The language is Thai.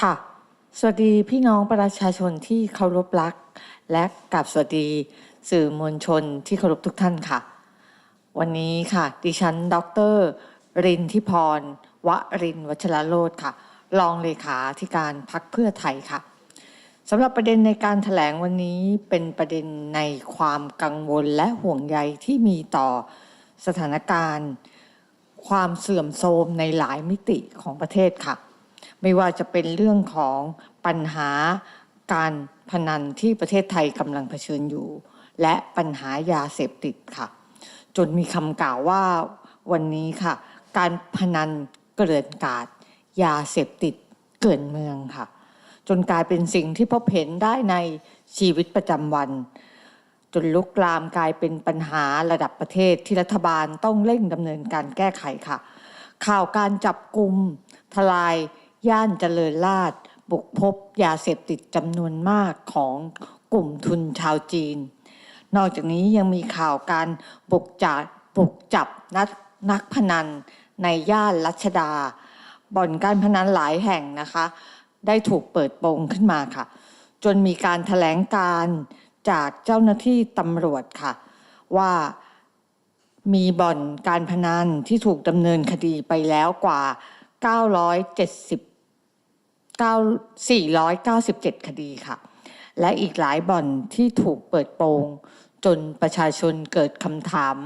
ค่ะ สวัสดีพี่น้องประชาชนที่เคารพรัก และกับสวัสดีสื่อมวลชนที่เคารพทุกท่านค่ะ วันนี้ค่ะ ดิฉัน ดร รินทิพร วรินวัชรโรธค่ะ รองเลขาธิการพักเพื่อไทยค่ะสำหรับประเด็นในการแถลงวันนี้เป็นประเด็นในความกังวลและห่วงใยที่มีต่อสถานการณ์ ความเสื่อมโทรมในหลายมิติของประเทศค่ะ ไม่ว่าจะเป็นเรื่องของปัญหาการพนันที่ประเทศไทยกำลังเผชิญอยู่ และปัญหายาเสพติดค่ะ จนมีคำกล่าวว่าวันนี้ค่ะ การพนันเกลื่อนกาดยาเสพติดเกินเมืองค่ะ จนกลายเป็นสิ่งที่พบเห็นได้ในชีวิตประจำวัน จนลุกลามกลายเป็นปัญหาระดับประเทศที่รัฐบาลต้องเร่งดำเนินการแก้ไขค่ะ ข่าวการจับกลุ่มทลาย ย่านเจริญราษฎร์บุกพบยาเสพติดจำนวนมากของกลุ่มทุนชาวจีน นอกจากนี้ยังมีข่าวการบุกจับบุกจับนักนักพนันในย่านรัชดา บ่อนการพนันหลายแห่งนะคะ ได้ถูกเปิดโปงขึ้นมาค่ะ จนมีการแถลงการจากเจ้าหน้าที่ตำรวจค่ะ ว่ามีบ่อนการพนันที่ถูกดำเนินคดีไปแล้วกว่า 970 497 คดีค่ะ และอีกหลายบ่อนที่ถูกเปิดโปง จนประชาชนเกิดคำถาม